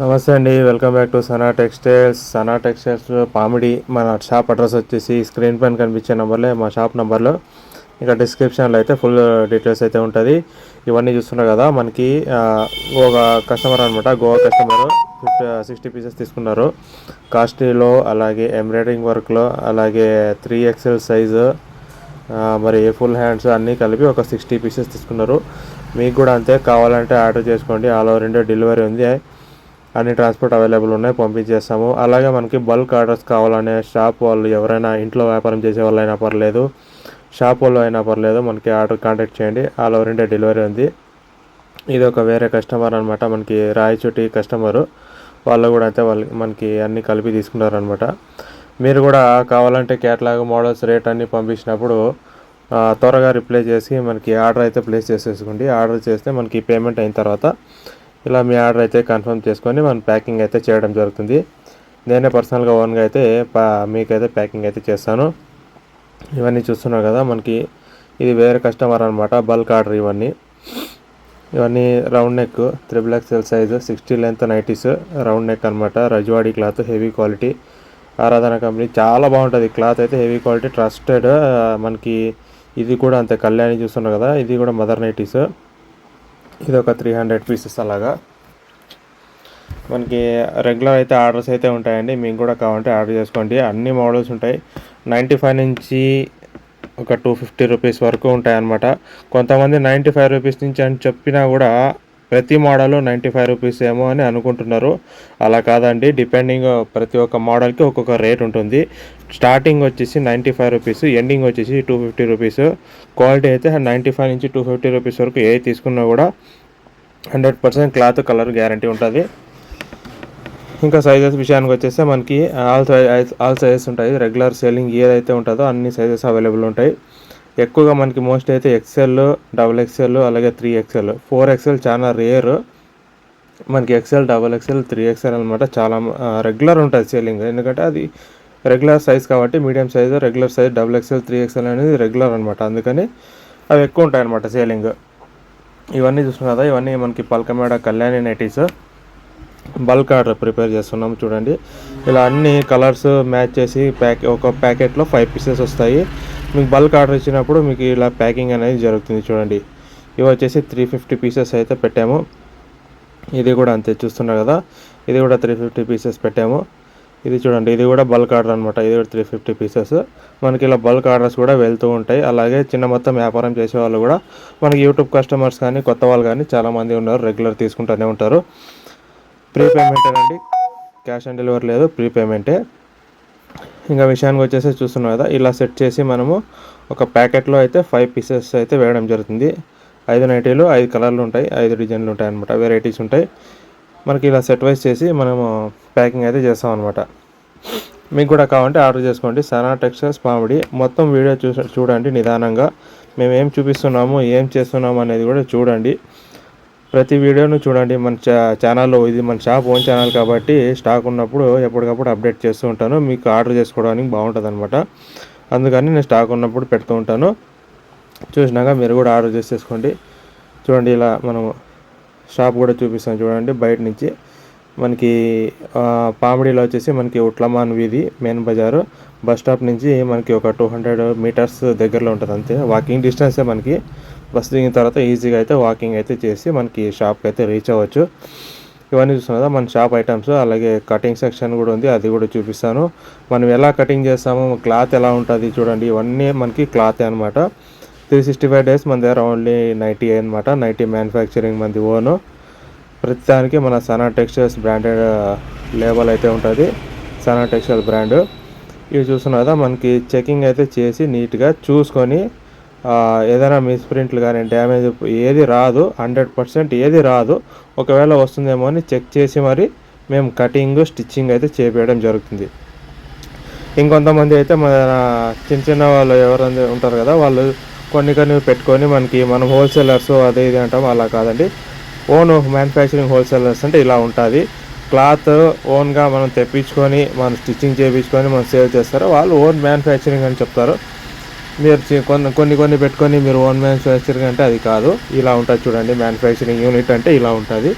నమస్తే అండి welcome back to Sana textiles. Sana textiles Pamidi మన షాప్ అడ్రస్ వచ్చేసి స్క్రీన్ పైన కనిపించే నెంబర్లే మా షాప్ నెంబర్లో. ఇంకా డిస్క్రిప్షన్లో అయితే ఫుల్ డీటెయిల్స్ అయితే ఉంటుంది. ఇవన్నీ చూస్తున్నారు కదా మనకి ఒక కస్టమర్ అనమాట Goa customer. Fifty sixty pieces తీసుకున్నారు. కాస్ట్లీలో అలాగే ఎంబ్రాయిడరింగ్ వర్క్లో అలాగే త్రీ ఎక్స్ఎల్ సైజు మరి ఫుల్ హ్యాండ్స్ అన్నీ కలిపి ఒక సిక్స్టీ పీసెస్ తీసుకున్నారు. మీకు కూడా అంతే కావాలంటే ఆర్డర్ చేసుకోండి. ఆల్ ఓవర్ ఇండియా డెలివరీ ఉంది. అన్ని ట్రాన్స్పోర్ట్ అవైలబుల్ ఉన్నాయి పంపించేస్తాము. అలాగే మనకి బల్క్ ఆర్డర్స్ కావాలనే షాప్ వాళ్ళు ఎవరైనా ఇంట్లో వ్యాపారం చేసే వాళ్ళు అయినా పర్లేదు షాప్ వాళ్ళు అయినా పర్లేదు మనకి ఆర్డర్ కాంటాక్ట్ చేయండి. ఆల్ ఓవర్ ఇండియా డెలివరీ ఉంది. ఇది ఒక వేరే కస్టమర్ అనమాట మనకి రాయచోటి కస్టమరు వాళ్ళు కూడా అయితే వాళ్ళు మనకి అన్ని కలిపి తీసుకున్నారనమాట మీరు కూడా కావాలంటే క్యాట్లాగ్ మోడల్స్ రేట్ అన్ని పంపించినప్పుడు త్వరగా రిప్లై చేసి మనకి ఆర్డర్ అయితే ప్లేస్ చేసేసుకోండి. ఆర్డర్ చేస్తే మనకి పేమెంట్ అయిన తర్వాత ఇలా మీ ఆర్డర్ అయితే కన్ఫర్మ్ చేసుకొని మనం ప్యాకింగ్ అయితే చేయడం జరుగుతుంది. నేనే పర్సనల్గా ఓన్గా అయితే పా మీకైతే ప్యాకింగ్ అయితే చేస్తాను. ఇవన్నీ చూస్తున్నారు కదా మనకి. ఇది వేరే కస్టమర్ అనమాట బల్క్ ఆర్డర్ ఇవన్నీ. ఇవన్నీ round neck triple XL size sixty length nighties round neck అనమాట Rajwadi cloth heavy quality. Aradhana company చాలా బాగుంటుంది. క్లాత్ అయితే హెవీ క్వాలిటీ ట్రస్టెడ్ మనకి ఇది కూడా అంతే. కళ్యాణి చూస్తున్నారు కదా ఇది కూడా మదర్ నైటీస్. ఇది ఒక త్రీ హండ్రెడ్ పీసెస్ అలాగా. మనకి రెగ్యులర్ అయితే ఆర్డర్స్ అయితే ఉంటాయండి. మీకు కూడా కావాలంటే ఆర్డర్ చేసుకోండి. అన్ని మోడల్స్ ఉంటాయి. నైంటీ ఫైవ్ నుంచి ఒక టూ ఫిఫ్టీ రూపీస్ వరకు ఉంటాయన్నమాట. కొంతమంది నైంటీ ఫైవ్ రూపీస్ నుంచి అని చెప్పినా కూడా ప్రతి మోడల్ నైంటీ ఫైవ్ రూపీస్ ఏమో అని అనుకుంటున్నారు. అలా కాదండి. డిపెండింగ్ ప్రతి ఒక్క మోడల్కి ఒక్కొక్క రేట్ ఉంటుంది. స్టార్టింగ్ వచ్చేసి నైంటీ ఫైవ్ రూపీస్ ఎండింగ్ వచ్చేసి టూ ఫిఫ్టీ రూపీస్ క్వాలిటీ అయితే నైంటీ ఫైవ్ నుంచి టూ ఫిఫ్టీ రూపీస్ వరకు ఏ తీసుకున్నా కూడా hundred percent cloth colour guarantee ఉంటుంది. ఇంకా సైజెస్ విషయానికి వచ్చేస్తే మనకి ఆల్ సైజ్ ఆల్ సైజెస్ ఉంటాయి. రెగ్యులర్ సెల్లింగ్ ఏదైతే ఉంటుందో అన్ని సైజెస్ అవైలబుల్ ఉంటాయి. ఎక్కువగా మనకి మోస్ట్ అయితే ఎక్సెల్ డబుల్ ఎక్సెల్ అలాగే త్రీ ఎక్సెల్ ఫోర్ ఎక్సెల్ చాలా రేర్ మనకి XL double XL three XL అనమాట చాలా రెగ్యులర్ ఉంటుంది సెల్లింగ్ ఎందుకంటే అది రెగ్యులర్ సైజ్ కాబట్టి medium size regular size double XL three XL అనేది రెగ్యులర్ అనమాట అందుకని అవి ఎక్కువ ఉంటాయి అనమాట సేలింగ్ ఇవన్నీ చూసుకున్నా కదా ఇవన్నీ మనకి పల్కమేడ Kalyani nighties. Bulk order prepare చేస్తున్నాం చూడండి. ఇలా అన్ని కలర్స్ మ్యాచ్ చేసి ప్యాక్ ఒక ప్యాకెట్లో ఫైవ్ పీసెస్ వస్తాయి. మీకు బల్క్ ఆర్డర్ ఇచ్చినప్పుడు మీకు ఇలా ప్యాకింగ్ అనేది జరుగుతుంది చూడండి. ఇవి వచ్చేసి త్రీ ఫిఫ్టీ పీసెస్ అయితే పెట్టాము. ఇది కూడా అంతే చూస్తున్నారు కదా. ఇది కూడా త్రీ ఫిఫ్టీ పీసెస్ పెట్టాము. ఇది చూడండి ఇది కూడా బల్క్ ఆర్డర్ అనమాట ఇది కూడా త్రీ ఫిఫ్టీ పీసెస్. మనకి ఇలా బల్క్ ఆర్డర్స్ కూడా వెళ్తూ ఉంటాయి. అలాగే చిన్న మొత్తం వ్యాపారం చేసే వాళ్ళు కూడా మనకి యూట్యూబ్ కస్టమర్స్ కానీ కొత్త వాళ్ళు కానీ చాలామంది ఉన్నారు రెగ్యులర్ తీసుకుంటూనే ఉంటారు. ప్రీ పేమెంటేనండి క్యాష్ ఆన్ డెలివరీ లేదు ప్రీ పేమెంటే ఇంకా విషయానికి వచ్చేసి చూస్తున్నాం కదా ఇలా సెట్ చేసి మనము ఒక ప్యాకెట్లో అయితే ఫైవ్ పీసెస్ అయితే వేయడం జరుగుతుంది. ఐదు నైటీలు ఐదు కలర్లు ఉంటాయి ఐదు డిజైన్లు ఉంటాయి అనమాట వెరైటీస్ ఉంటాయి. మనకి ఇలా సెట్ వైజ్ చేసి మనము ప్యాకింగ్ అయితే చేస్తాం అనమాట మీకు కూడా కావాలంటే ఆర్డర్ చేసుకోండి. సనా టెక్స్టైల్స్ పామిడి మొత్తం వీడియో చూ చూడండి నిదానంగా. మేము ఏం చూపిస్తున్నాము ఏం చేస్తున్నాము అనేది కూడా చూడండి. ప్రతి వీడియోను చూడండి. మన చా ఛానల్లో ఇది మన షాప్ ఓన్ ఛానల్ కాబట్టి స్టాక్ ఉన్నప్పుడు ఎప్పటికప్పుడు అప్డేట్ చేస్తూ ఉంటాను. మీకు ఆర్డర్ చేసుకోవడానికి బాగుంటుంది అనమాట అందుకని నేను స్టాక్ ఉన్నప్పుడు పెడుతూ ఉంటాను. చూసినాక మీరు కూడా ఆర్డర్ చేసేసుకోండి. చూడండి ఇలా మనం షాప్ కూడా చూపిస్తాం చూడండి బయట నుంచి. మనకి పామిడిలో వచ్చేసి మనకి ఉట్లమాన్ వీధి మెయిన్ బజారు. బస్ స్టాప్ నుంచి మనకి ఒక టూ హండ్రెడ్ మీటర్స్ దగ్గరలో ఉంటుంది అంతే వాకింగ్ డిస్టెన్సే మనకి. బస్ దిగిన తర్వాత ఈజీగా అయితే వాకింగ్ అయితే చేసి మనకి షాప్కి అయితే రీచ్ అవ్వచ్చు. ఇవన్నీ చూస్తున్నదా? మన షాప్ ఐటమ్స్ అలాగే కటింగ్ సెక్షన్ కూడా ఉంది. అది కూడా చూపిస్తాను. మనం ఎలా కటింగ్ చేస్తాము క్లాత్ ఎలా ఉంటుంది చూడండి. ఇవన్నీ మనకి క్లాత్ అనమాట త్రీ సిక్స్టీ ఫైవ్ డేస్ మన దగ్గర ఓన్లీ నైటీ అనమాట నైటీ మ్యానుఫ్యాక్చరింగ్ మంది ఓను. ప్రతిదానికి మన సనా టెక్స్టైల్స్ బ్రాండెడ్ లేబల్ అయితే ఉంటుంది. సనా టెక్స్టైల్ బ్రాండ్ ఇవి చూస్తున్నదా? మనకి చెకింగ్ అయితే చేసి నీట్గా చూసుకొని ఏదైనా మిస్ప్రింట్లు కానీ డ్యామేజ్ ఏది రాదు హండ్రెడ్ పర్సెంట్ ఏది రాదు ఒకవేళ వస్తుందేమో అని చెక్ చేసి మరి మేము కటింగ్ స్టిచ్చింగ్ అయితే చేపేయడం జరుగుతుంది. ఇంకొంతమంది అయితే మన చిన్న చిన్న వాళ్ళు ఎవరైనా ఉంటారు కదా వాళ్ళు కొన్ని కొన్ని పెట్టుకొని మనకి మనం హోల్సేలర్స్ అదే ఇది అంటాం అలా కాదండి. ఓన్ మ్యానుఫ్యాక్చరింగ్ హోల్సేలర్స్ అంటే ఇలా ఉంటుంది. క్లాత్ ఓన్గా మనం తెప్పించుకొని మనం స్టిచ్చింగ్ చేయించుకొని మనం సేల్ చేస్తారు వాళ్ళు ఓన్ మ్యానుఫ్యాక్చరింగ్ అని చెప్తారు. మీరు కొన్ని కొన్ని కొన్ని పెట్టుకొని మీరు ఓన్ మ్యానుఫ్యాక్చరింగ్ అంటే అది కాదు. ఇలా ఉంటుంది చూడండి మ్యానుఫ్యాక్చరింగ్ యూనిట్ అంటే ఇలా ఉంటుంది.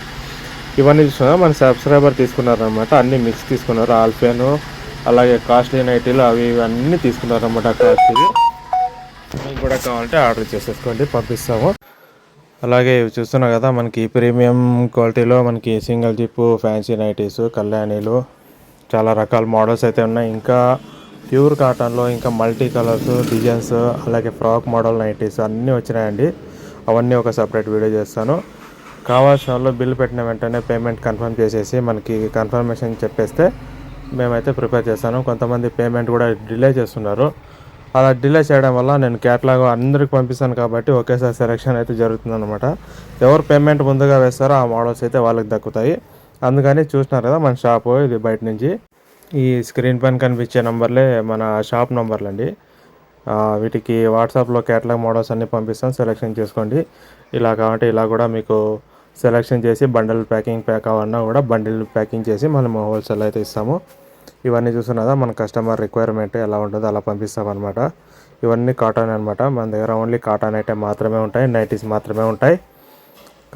ఇవన్నీ చూసుకున్నా మన సబ్స్క్రైబర్ తీసుకున్నారు అనమాట అన్ని మిక్స్ తీసుకున్నారు. ఆల్ఫేను అలాగే కాస్ట్లీ నైటీలు అవి ఇవన్నీ తీసుకున్నారనమాట తీసుకున్నారు కాస్ట్లీ మీకు కూడా కావాలంటే ఆర్డర్ చేసేసుకోండి పంపిస్తాము. అలాగే ఇవి చూస్తున్నాం కదా మనకి ప్రీమియం క్వాలిటీలో మనకి సింగిల్ జిప్ ఫ్యాన్సీ నైటీస్ కళ్యాణీలు చాలా రకాల మోడల్స్ అయితే ఉన్నాయి. ఇంకా ప్యూర్ కాటన్లో ఇంకా మల్టీ కలర్స్ డిజైన్స్ అలాగే ఫ్రాక్ మోడల్ నైటీస్ అన్నీ వచ్చినాయండి. అవన్నీ ఒక సపరేట్ వీడియో చేస్తాను. కావాల్సిన వాళ్ళు బిల్ పెట్టిన వెంటనే పేమెంట్ కన్ఫర్మ్ చేసేసి మనకి కన్ఫర్మేషన్ చెప్పేస్తే మేమైతే ప్రిపేర్ చేస్తాను. కొంతమంది పేమెంట్ కూడా డిలే చేస్తున్నారు. అలా డిలే చేయడం వల్ల నేను క్యాట్లాగ్ అందరికి పంపిస్తాను కాబట్టి ఒకేసారి సెలెక్షన్ అయితే జరుగుతుందనమాట ఎవరు పేమెంట్ ముందుగా వేస్తారో ఆ మోడల్స్ అయితే వాళ్ళకి దక్కుతాయి. అందుకని చూసినారు కదా మన షాపు ఇది బయట నుంచి. ఈ స్క్రీన్ పైన కనిపించే నంబర్లే మన షాప్ నంబర్లు అండి వీటికి వాట్సాప్లో క్యాటలాగ్ మోడల్స్ అన్నీ పంపిస్తాం సెలెక్షన్ చేసుకోండి. ఇలా కావాలంటే ఇలా కూడా మీకు సెలెక్షన్ చేసి బండిల్ ప్యాకింగ్ ప్యాక్ అవన్నా కూడా బండిల్ ప్యాకింగ్ చేసి మనం హోల్సేల్ అయితే ఇస్తాము. ఇవన్నీ చూస్తున్నదా మన కస్టమర్ రిక్వైర్మెంట్ ఎలా ఉంటుందో అలా పంపిస్తామన్నమాట. ఇవన్నీ కాటన్ అనమాట మన దగ్గర ఓన్లీ కాటన్ ఐటమ్ మాత్రమే ఉంటాయి నైటీస్ మాత్రమే ఉంటాయి.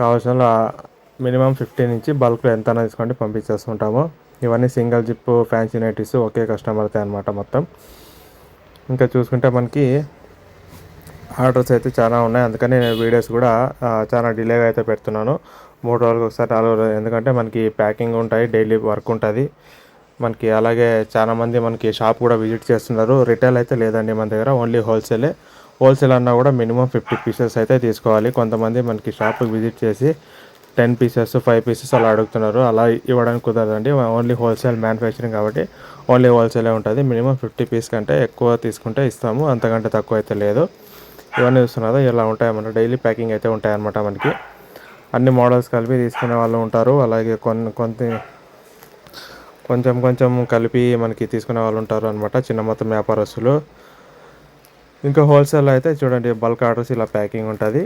కావాల్సిన మినిమం ఫిఫ్టీ నుంచి బల్క్లో ఎంత తీసుకోండి పంపించేస్తుంటాము. ఇవన్నీ సింగిల్ జిప్ ఫ్యాన్సీ నైటీస్ ఒకే కస్టమర్తే అనమాట మొత్తం. ఇంకా చూసుకుంటే మనకి ఆర్డర్స్ అయితే చాలా ఉన్నాయి. అందుకని నేను వీడియోస్ కూడా చాలా డిలేగా అయితే పెడుతున్నాను. మూడు రోజులకు ఒకసారి నాలుగు రోజులు ఎందుకంటే మనకి ప్యాకింగ్ ఉంటాయి డైలీ వర్క్ ఉంటుంది. మనకి అలాగే చాలామంది మనకి షాప్ కూడా విజిట్ చేస్తున్నారు. రిటైల్ అయితే లేదండి మన దగ్గర ఓన్లీ హోల్సేలే. హోల్సేల్ అన్నా కూడా మినిమం ఫిఫ్టీ పీసెస్ అయితే తీసుకోవాలి. కొంతమంది మనకి షాప్కి విజిట్ చేసి టెన్ పీసెస్ ఫైవ్ పీసెస్ అలా అడుగుతున్నారు. అలా ఇవ్వడానికి కుదరదండి. ఓన్లీ హోల్సేల్ మ్యానుఫ్యాక్చరింగ్ కాబట్టి ఓన్లీ హోల్సేలే ఉంటుంది. మినిమం ఫిఫ్టీ పీస్ కంటే ఎక్కువ తీసుకుంటే ఇస్తాము. అంతకంటే తక్కువ అయితే లేదు. ఇవన్నీ చూస్తున్నారు ఇలా ఉంటాయి మన డైలీ ప్యాకింగ్ అయితే ఉంటాయన్నమాట మనకి. అన్ని మోడల్స్ కలిపి తీసుకునే వాళ్ళు ఉంటారు. అలాగే కొన్ని కొంత కొంచెం కొంచెం కలిపి మనకి తీసుకునే వాళ్ళు ఉంటారు అనమాట చిన్న మొత్తం వ్యాపారస్తులు. ఇంకా హోల్సేల్ అయితే చూడండి బల్క్ ఆర్డర్స్ ఇలా ప్యాకింగ్ ఉంటుంది.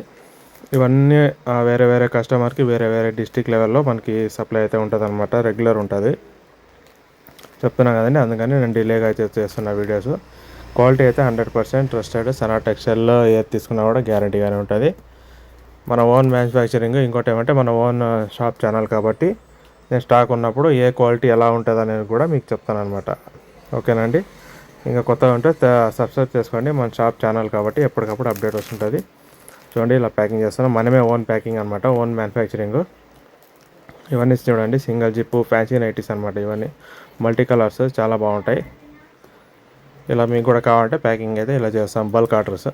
ఇవన్నీ వేరే వేరే కస్టమర్కి వేరే వేరే డిస్టిక్ లెవెల్లో మనకి సప్లై అయితే ఉంటుంది అనమాట రెగ్యులర్ ఉంటుంది. చెప్తున్నా కదండి అందుకని నేను డిలేగా అయితే చేస్తున్న వీడియోస్. క్వాలిటీ అయితే హండ్రెడ్ పర్సెంట్ ట్రస్టెడ్ సనా టెక్స్టైల్లో ఏది తీసుకున్నా కూడా గ్యారంటీగానే ఉంటుంది. మన ఓన్ మ్యానుఫ్యాక్చరింగ్ ఇంకోటి ఏమంటే మన ఓన్ షాప్ ఛానల్ కాబట్టి నేను స్టాక్ ఉన్నప్పుడు ఏ క్వాలిటీ ఎలా ఉంటుంది అనేది కూడా మీకు చెప్తాను అనమాట ఓకేనండి? ఇంకా కొత్తగా ఉంటే సబ్స్క్రైబ్ చేసుకోండి మన షాప్ ఛానల్ కాబట్టి ఎప్పటికప్పుడు అప్డేట్ వస్తుంటుంది. చూడండి ఇలా ప్యాకింగ్ చేస్తున్నాం. మనమే ఓన్ ప్యాకింగ్ అనమాట ఓన్ మ్యానుఫ్యాక్చరింగ్. ఇవన్నీ చూడండి సింగిల్ జిప్ ఫ్యాన్సీ నైటీస్ అనమాట ఇవన్నీ. మల్టీ కలర్స్ చాలా బాగుంటాయి. ఇలా మీకు కూడా కావాలంటే ప్యాకింగ్ అయితే ఇలా చేస్తాం బల్క్ ఆర్డర్స్.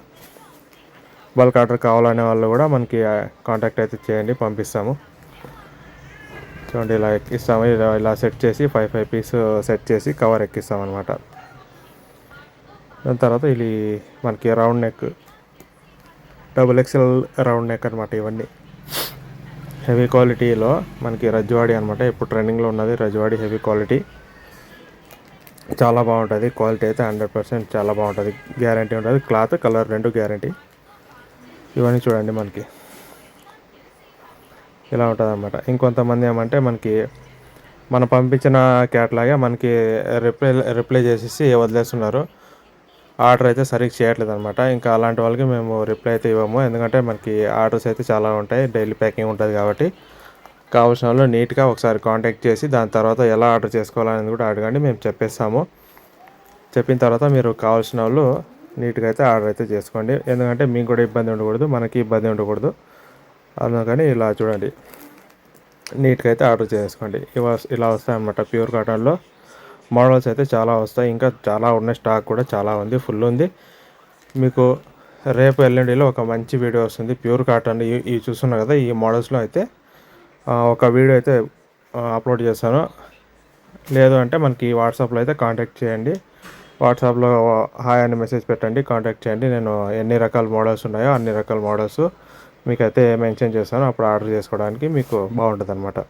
బల్క్ ఆర్డర్ కావాలనే వాళ్ళు కూడా మనకి కాంటాక్ట్ అయితే చేయండి పంపిస్తాము. చూడండి ఇలా ఎక్కిస్తాము. ఇలా ఇలా సెట్ చేసి ఫైవ్ ఫైవ్ పీస్ సెట్ చేసి కవర్ ఎక్కిస్తాం అనమాట దాని తర్వాత ఇది మనకి round neck. Double XL round neck అనమాట ఇవన్నీ. హెవీ క్వాలిటీలో మనకి రజ్వాడి అనమాట ఇప్పుడు ట్రెండింగ్లో ఉన్నది రజ్వాడి హెవీ క్వాలిటీ చాలా బాగుంటుంది. క్వాలిటీ అయితే హండ్రెడ్ పర్సెంట్ చాలా బాగుంటుంది. గ్యారంటీ ఉంటుంది. క్లాత్ కలర్ రెండు గ్యారంటీ ఇవన్నీ చూడండి మనకి. ఇలా ఉంటుంది అనమాట ఇంకొంతమంది ఏమంటే మనకి మనం పంపించిన క్యాట్లాగే మనకి రిప్లై రిప్లై చేసేసి వదిలేస్తున్నారు. ఆర్డర్ అయితే సరిగ్గా చేయట్లేదు అనమాట ఇంకా అలాంటి వాళ్ళకి మేము రిప్లై అయితే ఇవ్వము. ఎందుకంటే మనకి ఆర్డర్స్ అయితే చాలా ఉంటాయి. డైలీ ప్యాకింగ్ ఉంటుంది కాబట్టి కావాల్సిన వాళ్ళు నీట్గా ఒకసారి కాంటాక్ట్ చేసి దాని తర్వాత ఎలా ఆర్డర్ చేసుకోవాలనేది కూడా అడగండి. మేము చెప్పేస్తాము. చెప్పిన తర్వాత మీరు కావాల్సిన వాళ్ళు నీట్గా అయితే ఆర్డర్ అయితే చేసుకోండి. ఎందుకంటే మీకు కూడా ఇబ్బంది ఉండకూడదు మనకి ఇబ్బంది ఉండకూడదు. అందుకని ఇలా చూడండి. నీట్గా అయితే ఆర్డర్ చేసుకోండి. ఇవ ఇలా వస్తాయి అన్నమాట ప్యూర్ కాటన్లో. మోడల్స్ అయితే చాలా వస్తాయి. ఇంకా చాలా ఉన్నాయి. స్టాక్ కూడా చాలా ఉంది. ఫుల్ ఉంది. మీకు రేపు ఎల్ఎండిలో ఒక మంచి వీడియో వస్తుంది. ప్యూర్ కాటన్ ఇవి చూస్తున్నారు కదా ఈ మోడల్స్లో అయితే. ఒక వీడియో అయితే అప్లోడ్ చేస్తాను. లేదు అంటే మనకి వాట్సాప్లో అయితే కాంటాక్ట్ చేయండి. వాట్సాప్లో హాయ్ అని మెసేజ్ పెట్టండి. కాంటాక్ట్ చేయండి. నేను ఎన్ని రకాల మోడల్స్ ఉన్నాయో అన్ని రకాల మోడల్స్ మీకైతే మెన్షన్ చేస్తాను. అప్పుడు ఆర్డర్ చేసుకోవడానికి మీకు బాగుంటుంది అనమాట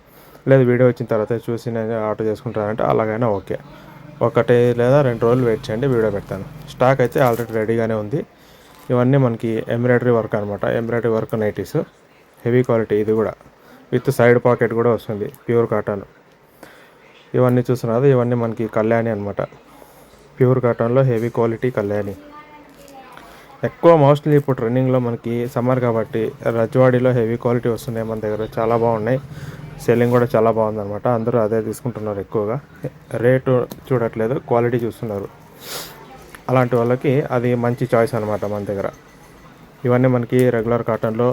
లేదు వీడియో వచ్చిన తర్వాత చూసి నేను ఆర్డర్ చేసుకుంటానంటే అలాగైనా ఓకే. ఒకటి లేదా రెండు రోజులు వెయిట్ చేయండి వీడియో పెడతాను. స్టాక్ అయితే ఆల్రెడీ రెడీగానే ఉంది. ఇవన్నీ మనకి ఎంబ్రాయిడరీ వర్క్ అనమాట embroidery work nighties heavy quality ఇది కూడా. విత్ సైడ్ పాకెట్ కూడా వస్తుంది ప్యూర్ కాటన్. ఇవన్నీ చూస్తున్నారు ఇవన్నీ మనకి కళ్యాణి అనమాట ప్యూర్ కాటన్లో హెవీ క్వాలిటీ కళ్యాణి. ఎక్కువ మోస్ట్లీ ఇప్పుడు ట్రెండింగ్లో మనకి సమ్మర్ కాబట్టి రజ్వాడీలో హెవీ క్వాలిటీ వస్తున్నాయి మన దగ్గర చాలా బాగున్నాయి. సెల్లింగ్ కూడా చాలా బాగుందనమాట అందరూ అదే తీసుకుంటున్నారు ఎక్కువగా. రేటు చూడట్లేదు క్వాలిటీ చూస్తున్నారు. అలాంటి వాళ్ళకి అది మంచి చాయిస్ అనమాట మన దగ్గర. ఇవన్నీ మనకి రెగ్యులర్ కాటన్లో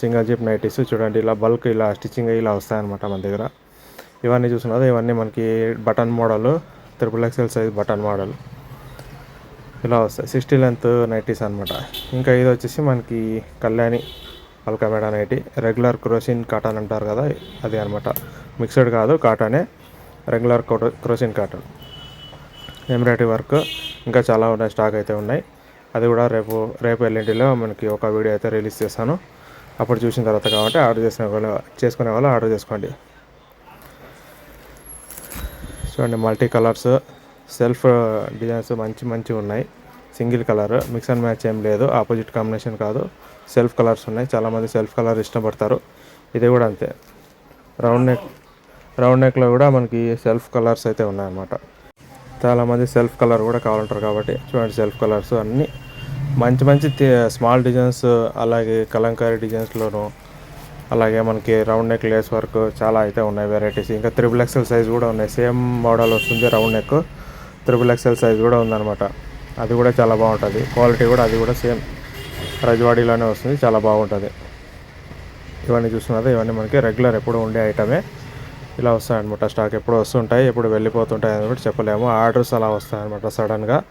సింగిల్ జిప్ నైటీస్ చూడండి ఇలా బల్క్ ఇలా స్టిచ్చింగ్ ఇలా వస్తాయన్నమాట మన దగ్గర. ఇవన్నీ చూస్తున్నారు. ఇవన్నీ మనకి button model triple XL size button model ఇలా వస్తాయి. సిక్స్టీ లెంత్ నైటీస్ అనమాట ఇంకా ఇది వచ్చేసి మనకి కళ్యాణి పల్కమేడ నైటీ రెగ్యులర్ క్రోసిన్ కాటన్ అంటారు కదా అది అనమాట. మిక్స్డ్ కాదు కాటనే. రెగ్యులర్ క్రోసిన్ కాటన్. ఎంబ్రాయిడరీ వర్క్ ఇంకా చాలా ఉన్నాయి స్టాక్ అయితే ఉన్నాయి. అది కూడా రేపు రేపు ఎల్లుండిలో మనకి ఒక వీడియో అయితే రిలీజ్ చేస్తాను. అప్పుడు చూసిన తర్వాత కాబట్టి ఆర్డర్ చేసిన వాళ్ళు చేసుకునే వాళ్ళు ఆర్డర్ చేసుకోండి. చూడండి మల్టీ కలర్స్ సెల్ఫ్ డిజైన్స్ మంచి మంచి ఉన్నాయి. Single colour mix and match ఏం లేదు ఆపోజిట్ కాంబినేషన్ కాదు. సెల్ఫ్ కలర్స్ ఉన్నాయి. చాలామంది సెల్ఫ్ కలర్ ఇష్టపడతారు. ఇది కూడా అంతే. రౌండ్ నెక్ రౌండ్ నెక్లో కూడా మనకి సెల్ఫ్ కలర్స్ అయితే ఉన్నాయన్నమాట. చాలామంది సెల్ఫ్ కలర్ కూడా కావాలంటారు కాబట్టి చూడండి సెల్ఫ్ కలర్స్ అన్నీ. మంచి మంచి స్మాల్ డిజైన్స్ అలాగే కలంకారీ డిజైన్స్లోను అలాగే మనకి రౌండ్ నెక్ లేస్ వర్క్ చాలా అయితే ఉన్నాయి వెరైటీస్. ఇంకా త్రిబుల్ ఎక్సెల్ సైజ్ కూడా ఉన్నాయి. సేమ్ మోడల్ వస్తుంది round neck. Triple XL size కూడా ఉందన్నమాట. అది కూడా చాలా బాగుంటుంది. క్వాలిటీ కూడా అది కూడా సేమ్. రజవాడీలోనే వస్తుంది. చాలా బాగుంటుంది. ఇవన్నీ చూస్తున్నారు? ఇవన్నీ మనకి రెగ్యులర్ ఎప్పుడు ఉండే ఐటమే. ఇలా వస్తాయన్నమాట. స్టాక్ ఎప్పుడు వస్తుంటాయి ఎప్పుడు వెళ్ళిపోతుంటాయి అని కూడా చెప్పలేము. ఆర్డర్స్ అలా వస్తాయన్నమాట సడన్గా.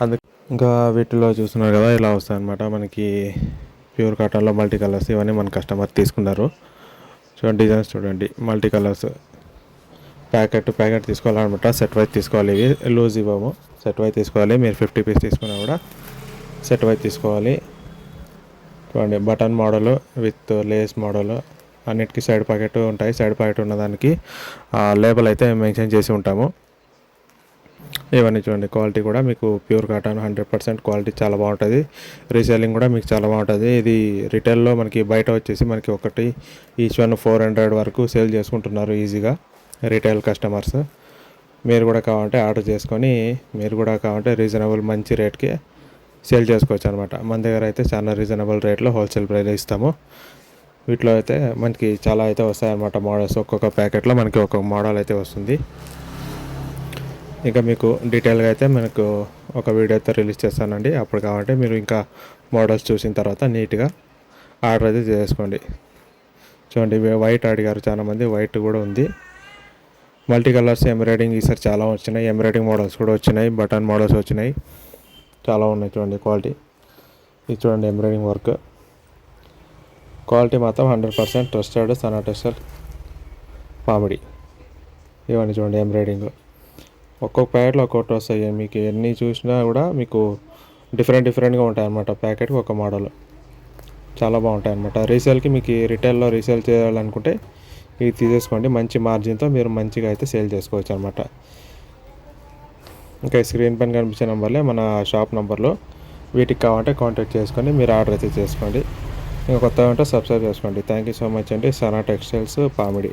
అందుకే ఇంకా వీటిలో చూస్తున్నారు కదా ఇలా వస్తాయన్నమాట. మనకి ప్యూర్ కాటన్లో మల్టీ కలర్స్ ఇవన్నీ మన కస్టమర్ తీసుకున్నారు. చూడండి డిజైన్స్ చూడండి. Multi colours. ప్యాకెట్ ప్యాకెట్ తీసుకోవాలన్నమాట. సెట్ వైజ్ తీసుకోవాలి. ఇవి లూజ్ ఇవ్వము సెట్ వైజ్ తీసుకోవాలి. మీరు ఫిఫ్టీ పీస్ తీసుకున్నా కూడా సెట్ వైజ్ తీసుకోవాలి. చూడండి button model with lace model అన్నిటికీ సైడ్ ప్యాకెట్ ఉంటాయి. సైడ్ ప్యాకెట్ ఉన్నదానికి లేబుల్ అయితే మెన్షన్ చేసి ఉంటాము. ఇవన్నీ చూడండి క్వాలిటీ కూడా మీకు pure cotton hundred percent quality చాలా బాగుంటుంది. రీసేలింగ్ కూడా మీకు చాలా బాగుంటుంది. ఇది రిటైల్లో మనకి బయట వచ్చేసి మనకి ఒకటి ఈచ్ వన్ ఫోర్ హండ్రెడ్ వరకు సేల్ చేసుకుంటున్నారు ఈజీగా రిటైల్ కస్టమర్స్. మీరు కూడా కావాలంటే ఆర్డర్ చేసుకొని మీరు కూడా కావాలంటే రీజనబుల్ మంచి రేట్కి సేల్ చేసుకోవచ్చు అనమాట మన దగ్గర అయితే చాలా రీజనబుల్ రేట్లో హోల్సేల్ ప్రైస్ ఇస్తాము. వీటిలో అయితే మనకి చాలా అయితే వస్తాయన్నమాట మోడల్స్. ఒక్కొక్క ప్యాకెట్లో మనకి ఒక్కొక్క మోడల్ అయితే వస్తుంది. ఇంకా మీకు డీటెయిల్గా అయితే మనకు ఒక వీడియో అయితే రిలీజ్ చేస్తానండి. అప్పుడు కావాలంటే మీరు ఇంకా మోడల్స్ చూసిన తర్వాత నీట్గా ఆర్డర్ అయితే చేసుకోండి. చూడండి వైట్ అడిగారు చాలామంది. వైట్ కూడా ఉంది. మల్టీ కలర్స్ ఎంబ్రాయిడింగ్ ఈసారి చాలా వచ్చినాయి. ఎంబ్రాయిడింగ్ మోడల్స్ కూడా వచ్చినాయి. బటన్ మోడల్స్ వచ్చినాయి. చాలా ఉన్నాయి చూడండి క్వాలిటీ. ఇది చూడండి ఎంబ్రాయిడింగ్ వర్క్. క్వాలిటీ మాత్రం హండ్రెడ్ పర్సెంట్ ట్రస్టెడ్ సనా టెస్టర్ పామిడి. ఇవన్నీ చూడండి ఎంబ్రాయిడింగ్. ఒక్కొక్క ప్యాకెట్లో ఒక్కొక్కటి వస్తాయి. మీకు ఎన్ని చూసినా కూడా మీకు డిఫరెంట్ డిఫరెంట్గా ఉంటాయి అన్నమాట ప్యాకెట్కి ఒక మోడల్. చాలా బాగుంటాయి అన్నమాట. రీసేల్కి మీకు రిటైల్లో రీసేల్ చేయాలనుకుంటే ఇది తీసేసుకోండి. మంచి మార్జిన్తో మీరు మంచిగా అయితే సేల్ చేసుకోవచ్చు అనమాట ఇంకా స్క్రీన్ పైన కనిపించే నెంబర్లే మన షాప్ నెంబర్లో. వీటికి కావాలంటే కాంటాక్ట్ చేసుకొని మీరు ఆర్డర్ అయితే చేసుకోండి. ఇంకా కొత్తగా ఉంటే సబ్స్క్రైబ్ చేసుకోండి. థ్యాంక్ యూ సో మచ్ అండి. సనా టెక్స్టైల్స్ పామిడి.